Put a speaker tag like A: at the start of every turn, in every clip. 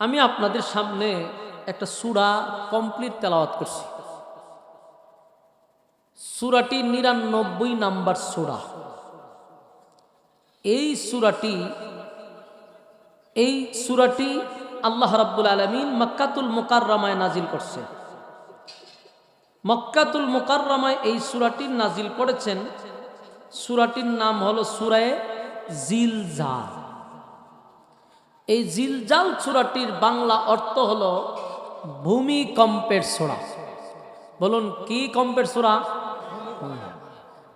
A: আমি আপনাদের সামনে একটা সুরা কমপ্লিট তেলাওয়াত করছি। সুরাটি নিরানব্বই নাম্বার সুরা। এই সুরাটি এই সুরাটি আল্লাহ রাব্বুল আলমিন মক্কাতুল মোকাররমায় নাজিল করছে। মক্কাতুল মোকাররমায় এই সুরাটির নাজিল করেছেন। সুরাটির নাম হলো সুরায়ে জিলজাল। এই জিলজাল সুরাটির বাংলা অর্থ হলো ভূমিকম্পের সুরা। বলুন, কি কম্পের সুরা?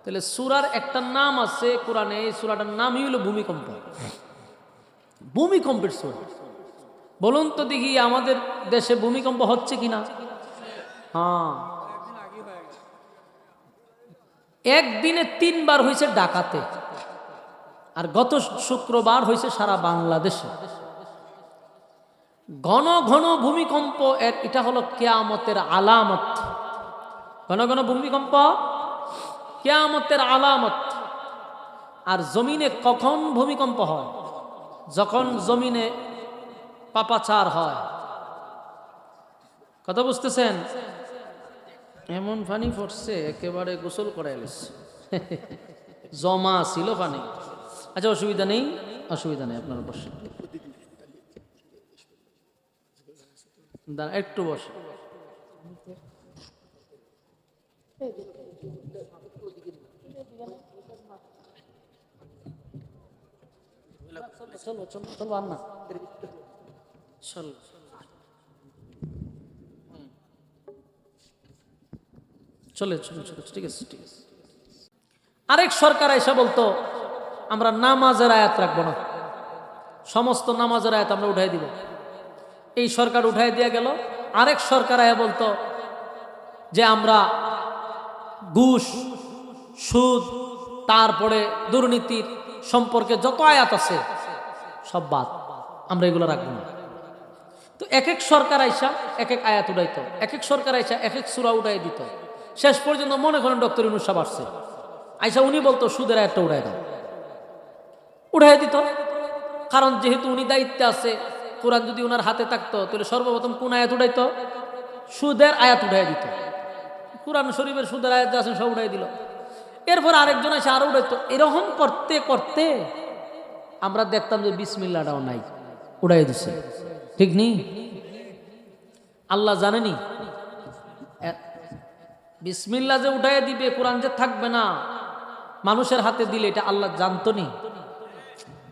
A: তাহলে সুরার একটা নাম আছে কোরআনে, এই সুরাটার নামই হলো ভূমিকম্প। ভূমিকম্পের সুরা। বলুন তো দেখি, আমাদের দেশে ভূমিকম্প হচ্ছে কিনা? হ্যাঁ। একদিনে তিনবার হয়েছে ডাকাতে, আর গত শুক্রবার হয়েছে সারা বাংলাদেশে। ঘন ঘন ভূমিকম্প এর, এটা হলো কেয়ামতের আলামত। ঘন ঘন ভূমিকম্প, কেয়ামতের আলামত। আর জমিনে কখন ভূমিকম্প হয়? যখন জমিনে পাপাচার হয়। কথা বুঝতেছেন? এমন পানি পড়ছে, একেবারে গোসল করে এলিস জমা ছিল পানি। আচ্ছা অসুবিধা নেই? অসুবিধা নেই, আপনার বসে দাঁড়া, একটু বসে চলো চলো চলো ঠিক আছে ঠিক আছে। আরেক সরকার এসে বলতো আমরা নামাজের আয়াত রাখব না। সমস্ত নামাজের আয়াত আমরা উঠাই দিব। এই সরকার উঠাই দিয়ে গেল। আরেক সরকার আয়া বলতো যে আমরা ঘুষ, সুদ, তারপরে দুর্নীতির সম্পর্কে যত আয়াত আছে, সব বাদ। আমরা এগুলো রাখব না। তো এক এক সরকার আইসা এক এক আয়াত উঠাইতো। এক এক সরকার আইসা এক এক সুরা উঠাই দিত। শেষ পর্যন্ত মনে করেন ডক্টর ইনুস আসছে। আইসা উনি বলতো, সুদের আয়াতটা উঠাই দাও। উঠাই দিত। কারণ যেহেতু উনি দায়িত্বে আছে কোরআন যদি ওনার হাতে থাকতো, তাহলে সর্বপ্রথম কোন আয়াত উঠাইতো? সুদের আয়াত উঠাই দিত। কোরআন শরীফের সুদের আয়াত আছে সব উঠাই দিল। এরপর আরেকজন এসে আরও উঠাইতো। এরকম করতে করতে আমরা দেখতাম যে বিসমিল্লাটাও নাই। উড়াই দিছে। ঠিক নেই আল্লাহ জানেনি বিসমিল্লা যে উঠাই দিবে, কোরআন যে থাকবে না, মানুষের হাতে দিলে এটা আল্লাহ জানতো নি?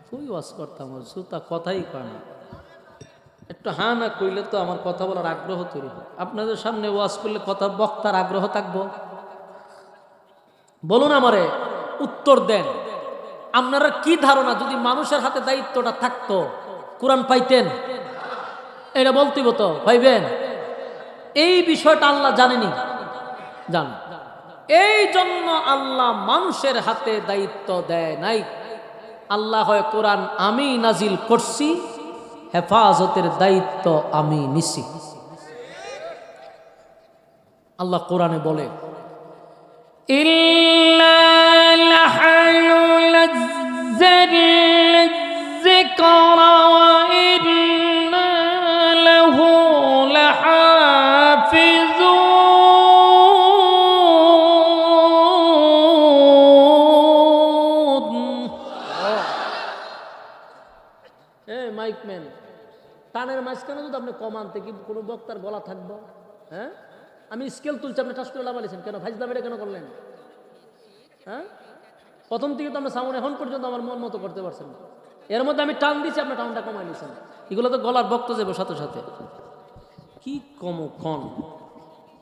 A: খুবই ওয়াজ করতাম সুতা কথাই কয় না। একটু হ্যাঁ না কইলে তো আমার কথা বলার আগ্রহ তৈরি আপনাদের সামনে ওয়াজ করলে কথা বক্তার আগ্রহ থাকব। বলুন আমারে, উত্তর দেন। আপনারা কি ধারণা, যদি মানুষের হাতে দায়িত্বটা থাকতো, কোরআন পাইতেন? এটা বলতেই তো, পাইবেন? এই বিষয়টা আল্লাহ জানেনি। জান। এই জন্য আল্লাহ মানুষের হাতে দায়িত্ব দেয় নাই। আল্লাহ হয় কোরআন আমি নাজিল করছি। হেফাজতের দায়িত্ব আমি নিছি। আল্লাহ কোরআনে বলে ইল্লা টানের মাঝখানে যদি আপনি কমান কি কোনো বক্তার গলা থাকব? হ্যাঁ? আমি স্কেল তুলছি, আপনি টাস করে লাভালিছেন কেন? ভাইজদাম এটা কেন করলেন? হ্যাঁ? প্রথম থেকে তো আমরা সামনে, এখন পর্যন্ত আমার মন মতো করতে পারছেন না। এর মধ্যে আমি টান দিছি আপনার টানটা কমাই নিয়েছেন এগুলো তো গলার বক্ত যাবে সাথে সাথে। কি কম কন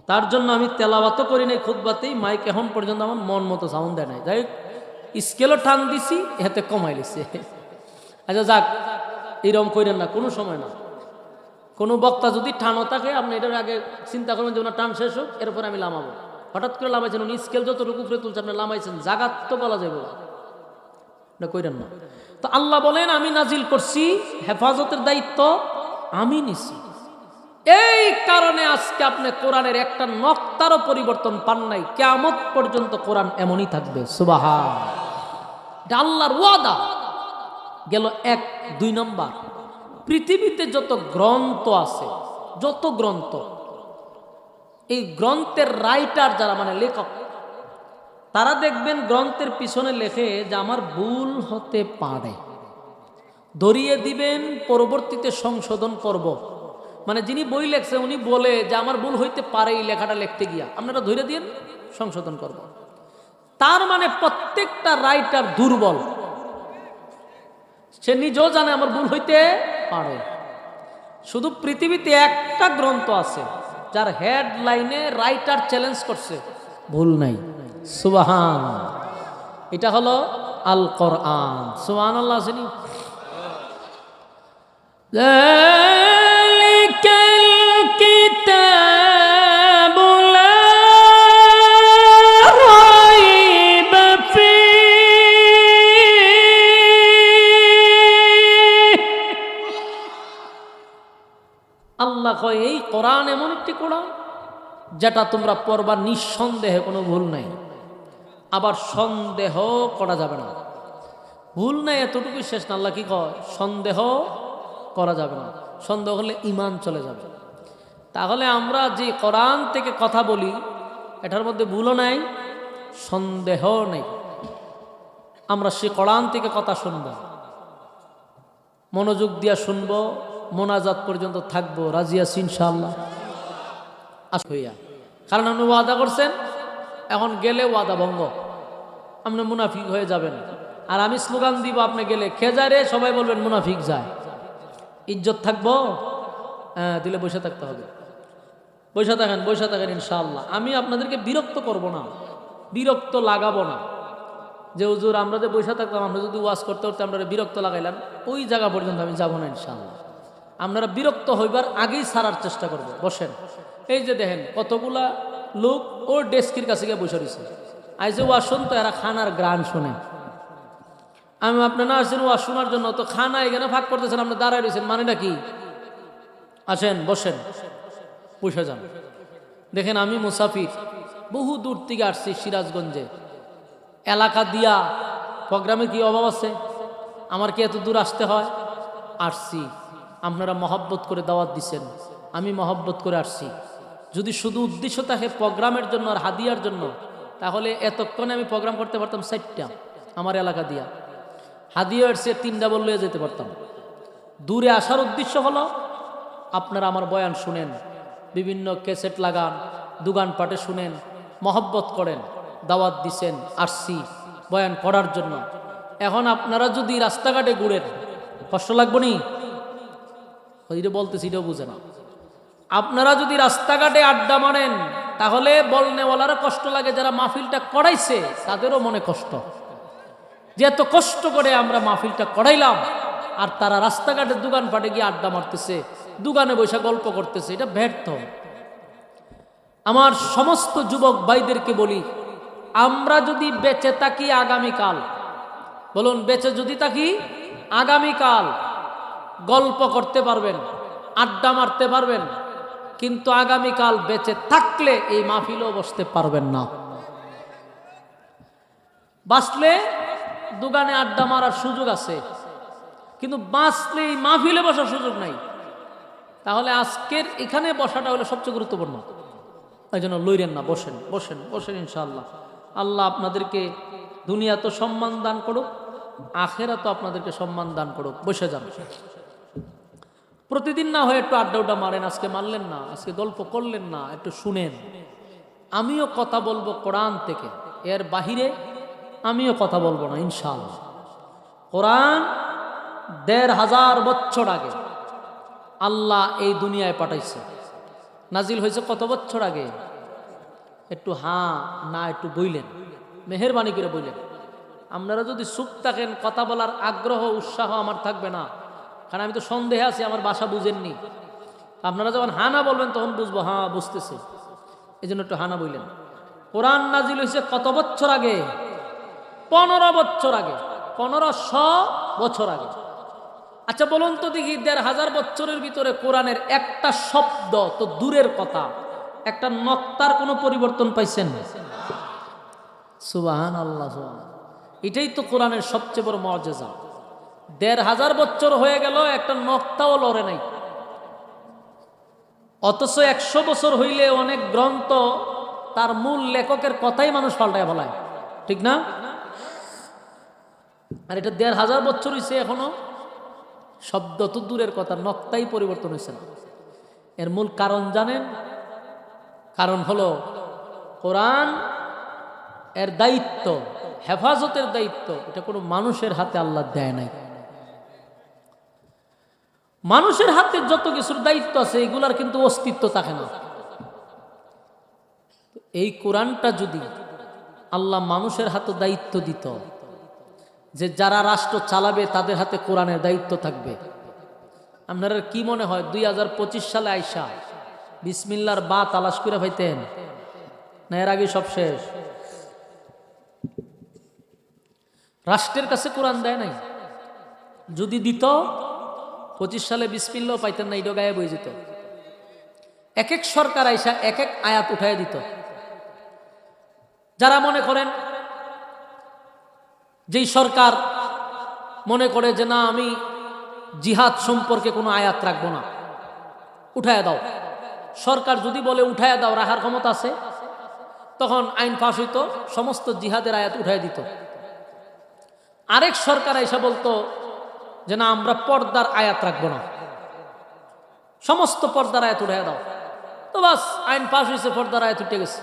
A: তার জন্য আমি তেলাওয়াতও করি নাই খুদবাতেই মাইক এখন পর্যন্ত আমার মন মতো সাউন্ড দেয় নাই। যাই স্কেলও টান দিছি, এতে কমাই লিছে আচ্ছা যাক। এইরকম করেন না, কোনো সময় না। কোনো বক্তা যদি টানও থাকে, আপনি এটার আগে চিন্তা করবেন যে ওনার টান শেষ হোক, এরপর আমি লামাবো। হঠাৎ করে লামাইছেন উনি, স্কেল যতটুকু উপরে তুলছে, আপনি লামাইছেন, জাগাত তো বলা যাবে না। কইরেন না। তো আল্লাহ বলেন, আমি নাজিল করছি, হেফাজতের দায়িত্ব আমি নিছি। এই কারণে আজকে আপনি কোরআনের একটা নক্তারও পরিবর্তন পান নাই। কেমত পর্যন্ত কোরআন এমনই থাকবে। সুবাহা এটা আল্লাহর ওয়াদা। গেল এক, দুই নম্বর পৃথিবীতে যত গ্রন্থ আছে, যত গ্রন্থ, এই গ্রন্থের রাইটার যারা মানে লেখক, তারা দেখবেন গ্রন্থের পিছনে লেখে যে আমার ভুল হতে পারে ধরিয়ে দিবেন, পরবর্তীতে সংশোধন করব। মানে যিনি বই লেখছে, উনি বলে যে আমার ভুল হইতে পারে এই লেখাটা লিখতে গিয়া আপনারা ধরে দিন সংশোধন করব। তার মানে প্রত্যেকটা রাইটার দুর্বল সে নিজেও জানে আমার ভুল হইতে পারে শুধু পৃথিবীতে একটা গ্রন্থ আছে যার হেডলাইনে রাইটার চ্যালেঞ্জ করছে ভুল নাই সুবাহান এটা হলো আল কোরআন সুবাহান আল্লাহ আসেনি
B: ذلك الكتاب
A: কোরআন এমন একটি কোরআন যেটা তোমরা পড়বার নিঃসন্দেহে কোনো ভুল নাই। আবার সন্দেহ করা যাবে না। ভুল নাই এতটুকুই শেষ না, আল্লাহ কি কয়? সন্দেহ করা যাবে না। সন্দেহ হলে ইমান চলে যাবে। তাহলে আমরা যে কোরআন থেকে কথা বলি, এটার মধ্যে ভুলও নাই সন্দেহ নেই। আমরা সে কোরআন থেকে কথা শুনব, মনোযোগ দিয়া শুনব মোনাজাত পর্যন্ত থাকব, রাজি আছি ইনশাআল্লাহ। আস হইয়া কারণ আপনি ওয়াদা করছেন, এখন গেলে ওয়াদা ভঙ্গ। আপনি মুনাফিক হয়ে যাবেন। আর আমি স্লোগান দিব, আপনি গেলে খেজারে সবাই বলবেন মুনাফিক যায়। ইজ্জত থাকব? হ্যাঁ দিলে বসে থাকতে হবে। বসে থাকেন বসে থাকেন ইনশাল্লাহ আমি আপনাদেরকে বিরক্ত করব না। বিরক্ত লাগাবো না। যে হুজুর, আমরা যে বসে থাকতাম আমরা যদি ওয়াজ করতে করতে আমরা বিরক্ত লাগাইলাম, ওই জায়গা পর্যন্ত আমি যাব না ইনশাআল্লাহ। আপনারা বিরক্ত হইবার আগেই সারার চেষ্টা করব। বসেন। এই যে দেখেন, কতগুলা লোক ওর ডেস্কির কাছে গিয়ে বসে রয়েছে। আই যে ওয়াজ শুনতো এরা খানার গ্রান শোনে। আমি আপনারা আসছেন ওয়াজ শোনার জন্য, তো খানা এখানে ফাঁক করতেছেন, আপনি দাঁড়ায় রয়েছেন, মানেটা কি? আসেন, বসেন। বসে যান। দেখেন, আমি মুসাফির, বহু দূর থেকে আসছি সিরাজগঞ্জে। এলাকা দিয়া, প্রোগ্রামে কি অভাব আছে? আমার কি এত দূর আসতে হয়? আসছি। আপনারা মহব্বত করে দাওয়াত দিছেন। আমি মহব্বত করে আসছি। যদি শুধু উদ্দেশ্য থাকে প্রোগ্রামের জন্য আর হাদিয়ার জন্য, তাহলে এতক্ষণে আমি প্রোগ্রাম করতে পারতাম চারটা আমার এলাকা দিয়া। হাদিয়া এসে তিনটা বললে যেতে পারতাম। দূরে আসার উদ্দেশ্য হলো, আপনারা আমার বয়ান শুনেন, বিভিন্ন ক্যাসেট লাগান দোকানপাটে শুনেন, মহব্বত করেন, দাওয়াত দিছেন, আসছি বয়ান করার জন্য। এখন আপনারা যদি রাস্তাঘাটে ঘুরেন, কষ্ট লাগবো নি? ওইটা বলতেছি এটাও বুঝে না। আপনারা যদি রাস্তাঘাটে আড্ডা মারেন, তাহলে বলনেওয়ালারও কষ্ট লাগে, যারা মাহফিলটা করাইছে, তাদেরও মনে কষ্ট। যে এত কষ্ট করে আমরা মাহফিলটা করাইলাম, আর তারা রাস্তাঘাটে দোকান দোকানপাটে গিয়ে আড্ডা মারতেছে, দোকানে বসে গল্প করতেছে, এটা ব্যর্থ। আমার সমস্ত যুবক ভাইদেরকে বলি, আমরা যদি বেঁচে থাকি আগামীকাল, বলুন, বেঁচে যদি থাকি আগামীকাল গল্প করতে পারবেন, আড্ডা মারতে পারবেন, কিন্তু আগামীকাল বেঁচে থাকলে এই মাহফিলও বসতে পারবেন না। বাঁচলে দোকানে আড্ডা মারার সুযোগ আছে, কিন্তু বাঁচলে এই মাহফিলে বসার সুযোগ নাই। তাহলে আজকের এখানে বসাটা হলো সবচেয়ে গুরুত্বপূর্ণ। ওই জন্য লইরেন না, বসেন বসেন বসেন ইনশাআল্লাহ। আল্লাহ আপনাদেরকে দুনিয়া তো সম্মান দান করুক আখেরা তো আপনাদেরকে সম্মান দান করুক। বসে যান। প্রতিদিন না হয় একটু আড্ডা উড্ডা মারেন, আজকে মারলেন না, আজকে গল্প করলেন না, একটু শুনেন। আমিও কথা বলব কোরআন থেকে, এর বাহিরে আমিও কথা বলব না, ইনশাআল্লাহ। কোরআন দেড় হাজার বছর আগে আল্লাহ এই দুনিয়ায় পাঠাইছে। নাজিল হয়েছে কত বছর আগে? একটু হ্যাঁ না, একটু বইলেন, মেহরবানি করে বইলেন। আপনারা যদি চুপ থাকেন, কথা বলার আগ্রহ, উৎসাহ আমার থাকবে না। কারণ আমি তো সন্দেহে আছি, আমার বাসা বুঝেননি। আপনারা যখন হানা বলবেন, তখন বুঝব হ্যাঁ বুঝতেছে। এই জন্য একটু হানা বললেন। কোরআন নাজিল হয়েছে কত বছর আগে? পনেরো বছর আগে। পনেরোশো বছর আগে। আচ্ছা বলুন তো দেখি, দেড় হাজার বছরের ভিতরে কোরআনের একটা শব্দ তো দূরের কথা। একটা নক্তার কোনো পরিবর্তন পাইছেন? সুবাহান আল্লাহ। এটাই তো কোরআনের সবচেয়ে বড় মর্যাদা। দেড় হাজার বছর হয়ে গেল, একটা নক্তাও লড়ে নাই। অথচ একশো বছর হইলে অনেক গ্রন্থ তার মূল লেখকের কথাই মানুষ পাল্টায় বলায় ঠিক না? আর এটা দেড় হাজার বছর হয়েছে এখনও, শব্দ তো দূরের কথা, নক্তাই পরিবর্তন হয়েছে না। এর মূল কারণ জানেন? কারণ হলো, কোরআন এর দায়িত্ব, হেফাজতের দায়িত্ব, এটা কোনো মানুষের হাতে আল্লাহ দেয় নাই। মানুষের হাতে যত কিছুর দায়িত্ব আছে, এগুলার কিন্তু অস্তিত্ব থাকে না। এই কোরআনটা যদি আল্লাহ মানুষের হাতে দায়িত্ব দিত, যে যারা রাষ্ট্র চালাবে, তাদের হাতে কোরআনের দায়িত্ব থাকবে। আপনারা কি মনে হয়, দুই হাজার পঁচিশ সালে আইসা বিসমিল্লার বা তালাশ করে ভাইতেন না, এর আগে সব শেষ? রাষ্ট্রের কাছে কোরআন দেয় নাই? যদি দিত পঁচিশ সালে বিসমিল্লাও পাইতেন না ইডো গায়ে বই যেত। এক এক সরকার আইসা এক এক আয়াত উঠাই দিত। যারা মনে করেন, যেই সরকার মনে করে যে না, আমি জিহাদ সম্পর্কে কোনো আয়াত রাখব না, উঠায় দাও। সরকার যদি বলে উঠায় দাও, রাখার ক্ষমতা আছে, তখন আইন পাশ হইতো, সমস্ত জিহাদের আয়াত উঠায় দিত। আরেক সরকার এসে বলতো যে না আমরা পর্দার আয়াত রাখব না। সমস্ত পর্দার আয়াত উঠে দাও। তো বাস, আইন পাশ হয়েছে পর্দার আয়াত উঠে গেছে।